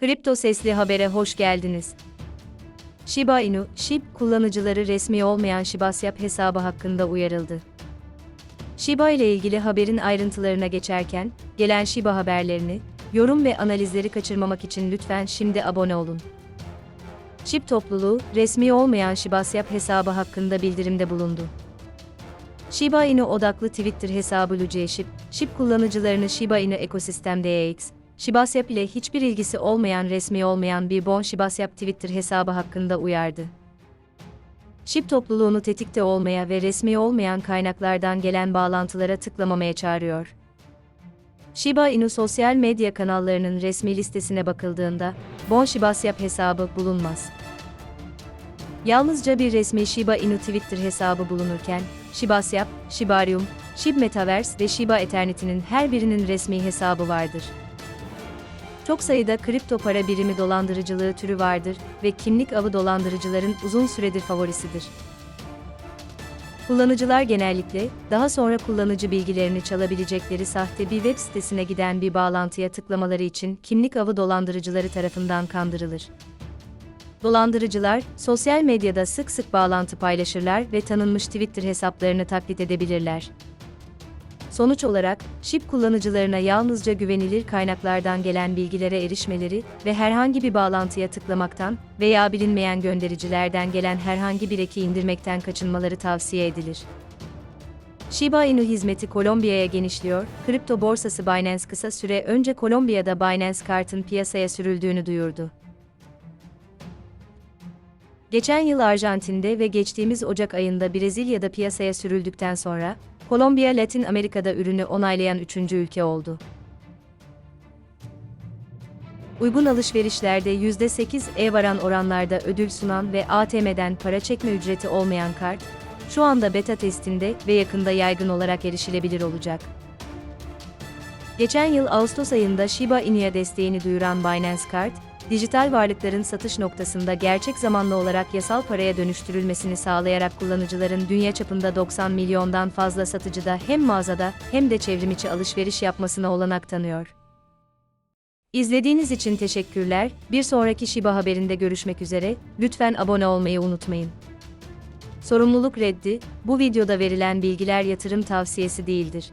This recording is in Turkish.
Kripto Sesli Haber'e hoş geldiniz. Shiba Inu, SHIB kullanıcıları resmi olmayan Shibasyap hesabı hakkında uyarıldı. Shiba ile ilgili haberin ayrıntılarına geçerken, gelen Shiba haberlerini, yorum ve analizleri kaçırmamak için lütfen şimdi abone olun. SHIB topluluğu, resmi olmayan Shibasyap hesabı hakkında bildirimde bulundu. Shiba Inu odaklı Twitter hesabı Lucia SHIB, SHIB kullanıcılarını Shiba Inu ekosistem DX, Shibasyap ile hiçbir ilgisi olmayan resmi olmayan bir Bon Shibasyap Twitter hesabı hakkında uyardı. SHIB topluluğunu tetikte olmaya ve resmi olmayan kaynaklardan gelen bağlantılara tıklamamaya çağırıyor. Shiba Inu sosyal medya kanallarının resmi listesine bakıldığında, Bon Shibasyap hesabı bulunmaz. Yalnızca bir resmi Shiba Inu Twitter hesabı bulunurken, Shibasyap, Shibarium, Shib Metaverse ve Shiba Eternity'nin her birinin resmi hesabı vardır. Çok sayıda kripto para birimi dolandırıcılığı türü vardır ve kimlik avı dolandırıcıların uzun süredir favorisidir. Kullanıcılar genellikle, daha sonra kullanıcı bilgilerini çalabilecekleri sahte bir web sitesine giden bir bağlantıya tıklamaları için kimlik avı dolandırıcıları tarafından kandırılır. Dolandırıcılar, sosyal medyada sık sık bağlantı paylaşırlar ve tanınmış Twitter hesaplarını taklit edebilirler. Sonuç olarak, SHIB kullanıcılarına yalnızca güvenilir kaynaklardan gelen bilgilere erişmeleri ve herhangi bir bağlantıya tıklamaktan veya bilinmeyen göndericilerden gelen herhangi bir eki indirmekten kaçınmaları tavsiye edilir. Shiba Inu hizmeti Kolombiya'ya genişliyor. Kripto borsası Binance kısa süre önce Kolombiya'da Binance Kart'ın piyasaya sürüldüğünü duyurdu. Geçen yıl Arjantin'de ve geçtiğimiz Ocak ayında Brezilya'da piyasaya sürüldükten sonra, Kolombiya Latin Amerika'da ürünü onaylayan üçüncü ülke oldu. Uygun alışverişlerde %8'e varan oranlarda ödül sunan ve ATM'den para çekme ücreti olmayan kart, şu anda beta testinde ve yakında yaygın olarak erişilebilir olacak. Geçen yıl Ağustos ayında Shiba Inu'ya desteğini duyuran Binance Card, dijital varlıkların satış noktasında gerçek zamanlı olarak yasal paraya dönüştürülmesini sağlayarak kullanıcıların dünya çapında 90 milyondan fazla satıcıda hem mağazada hem de çevrimiçi alışveriş yapmasına olanak tanıyor. İzlediğiniz için teşekkürler. Bir sonraki Shiba haberinde görüşmek üzere. Lütfen abone olmayı unutmayın. Sorumluluk reddi, bu videoda verilen bilgiler yatırım tavsiyesi değildir.